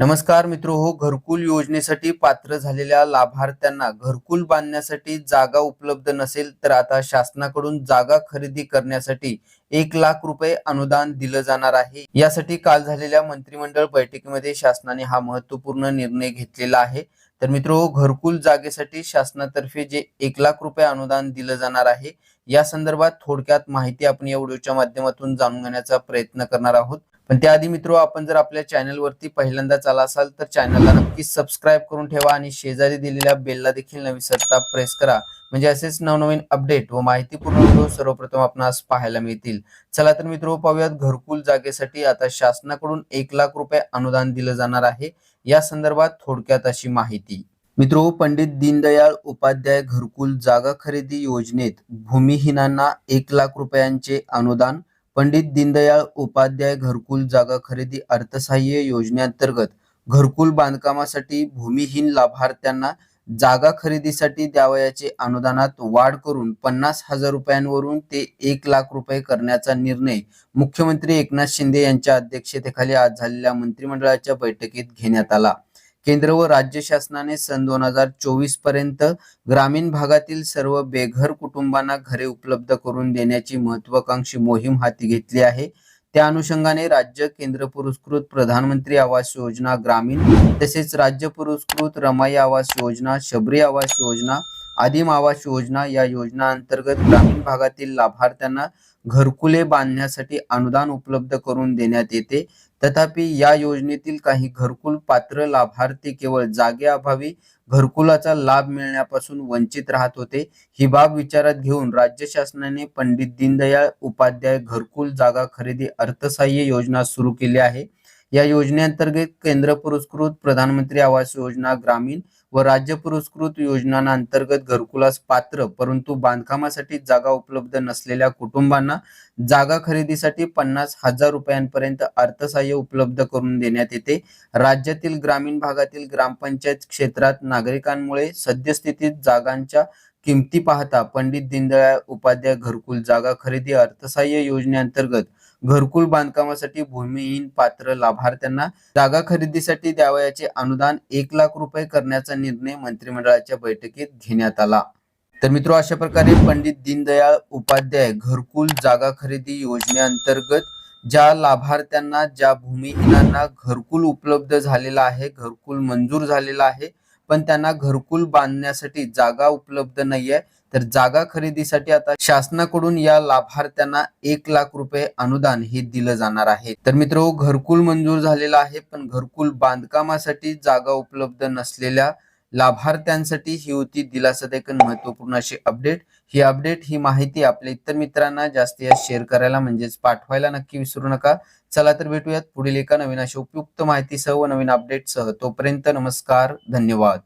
नमस्कार मित्र हो घरकुल योजनेसाठी पात्र झालेल्या लाभार्थ्यांना घरकुल बांधण्यासाठी जागा उपलब्ध नसेल तर आता शासनाकडून जागा खरेदी करण्यासाठी एक लाख रुपये अनुदान दिलं जाणार आहे. यासाठी काल झालेल्या मंत्रिमंडळ बैठकीमध्ये शासनाने हा महत्त्वपूर्ण निर्णय घेतलेला आहे. तर मित्र हो घरकुल जागेसाठी शासनातर्फे जे एक लाख रुपये अनुदान दिलं जाणार आहे या संदर्भात थोडक्यात माहिती आपण या व्हिडिओच्या माध्यमातून जाणून घेण्याचा प्रयत्न करणार आहोत. पण त्याआधी मित्र आपण जर आपल्या चॅनलवरती पहिल्यांदाच आला असाल तर चॅनलला नक्कीच सबस्क्राईब करून ठेवा आणि शेजारी दिलेल्या बेलला देखील न विसरता प्रेस करा. म्हणजे असेच नवनवीन अपडेट व माहितीपूर्ण व्हिडिओ सर्वप्रथम आपणास पाहायला मिळतील. चला तर मित्र पाहूयात घरकुल जागेसाठी आता शासनाकडून एक लाख रुपये अनुदान दिलं जाणार आहे. या संदर्भात थोडक्यात अशी माहिती. मित्रो पंडित दीनदयाळ उपाध्याय घरकुल जागा खरेदी योजनेत भूमिहीनांना एक लाख रुपयांचे अनुदान पंडित दीनदयाळ उपाध्याय घरकुल जागा खरेदी अर्थसहाय्य योजनेअंतर्गत घरकुल बांधकामासाठी भूमिहीन लाभार्थ्यांना जागा खरेदीसाठी द्यावयाचे अनुदानात वाढ करून पन्नास हजार रुपयांवरून ते एक लाख रुपये करण्याचा निर्णय मुख्यमंत्री एकनाथ शिंदे यांच्या अध्यक्षतेखाली आज झालेल्या मंत्रिमंडळाच्या बैठकीत घेण्यात आला. केंद्र व राज्य शासनाने सन दोन हजार चोवीसपर्यंत ग्रामीण भागातील सर्व बेघर कुटुंबांना घरे उपलब्ध करून देण्याची महत्वाकांक्षी मोहीम हाती घेतली आहे. त्या अनुषंगाने राज्य केंद्र पुरस्कृत प्रधानमंत्री आवास योजना ग्रामीण तसेच राज्य पुरस्कृत रमाई आवास योजना शबरी आवास योजना आदिम आवास योजना या योजना अंतर्गत ग्रामीण भागातील लाभार्थ्यांना घरकुले बांधण्यासाठी अनुदान उपलब्ध करून देण्यात येते. तथापि या योजनेतील काही घरकुल पात्र लाभार्थी केवळ जागेअभावी घरकुलाचा लाभ मिळण्यापासून वंचित राहत होते. ही बाब विचारात घेऊन राज्य शासनाने पंडित दीनदयाळ उपाध्याय घरकुल जागा खरेदी अर्थसहाय्य योजना सुरू केली आहे. या योजनेअंतर्गत केंद्र पुरस्कृत प्रधानमंत्री आवास योजना ग्रामीण व राज्य पुरस्कृत योजनांअंतर्गत घरकुलास पात्र परंतु बांधकामासाठी जागा उपलब्ध नसलेल्या कुटुंबांना जागा खरेदीसाठी पन्नास हजार रुपयांपर्यंत अर्थसहाय्य उपलब्ध करून देण्यात येते. राज्यातील ग्रामीण भागातील ग्रामपंचायत क्षेत्रात नागरिकांमुळे सद्यस्थितीत जागांच्या किमती पाहता पंडित दीनदयाळ उपाध्याय घरकुल जागा खरेदी अर्थसहाय्य योजनेअंतर्गत घरकुल बांधकामासाठी भूमिहीन पात्र लाभार्थ्यांना जागा खरेदीसाठी द्यावयाचे अनुदान एक लाख रुपये करण्याचा निर्णय मंत्रिमंडळाच्या बैठकीत घेण्यात आला. तर मित्र अशा प्रकारे पंडित दीनदयाळ उपाध्याय घरकुल जागा खरेदी योजनेअंतर्गत ज्या लाभार्थ्यांना ज्या भूमिहीनांना घरकुल उपलब्ध झालेला आहे घरकुल मंजूर झालेला आहे पण त्यांना घरकुल बांधण्यासाठी जागा उपलब्ध नाहीये. तर जागा खरेदीसाठी आता शासनाकडून या लाभार्थ्यांना एक लाख रुपये अनुदान हे दिलं जाणार आहे. तर मित्र घरकुल मंजूर झालेला आहे पण घरकुल बांधकामासाठी जागा उपलब्ध नसलेल्या लाभार्थ्यांसाठी ही होती दिलासादायक महत्त्वपूर्ण अशी अपडेट ही अपडेट ही माहिती आपल्या इतर मित्रांना जास्तीत जास्त शेअर करायला म्हणजेच पाठवायला नक्की विसरू नका. चला तर भेटूयात पुढील एका नवीन अशा उपयुक्त माहितीसह व नवीन अपडेटसह तोपर्यंत नमस्कार धन्यवाद.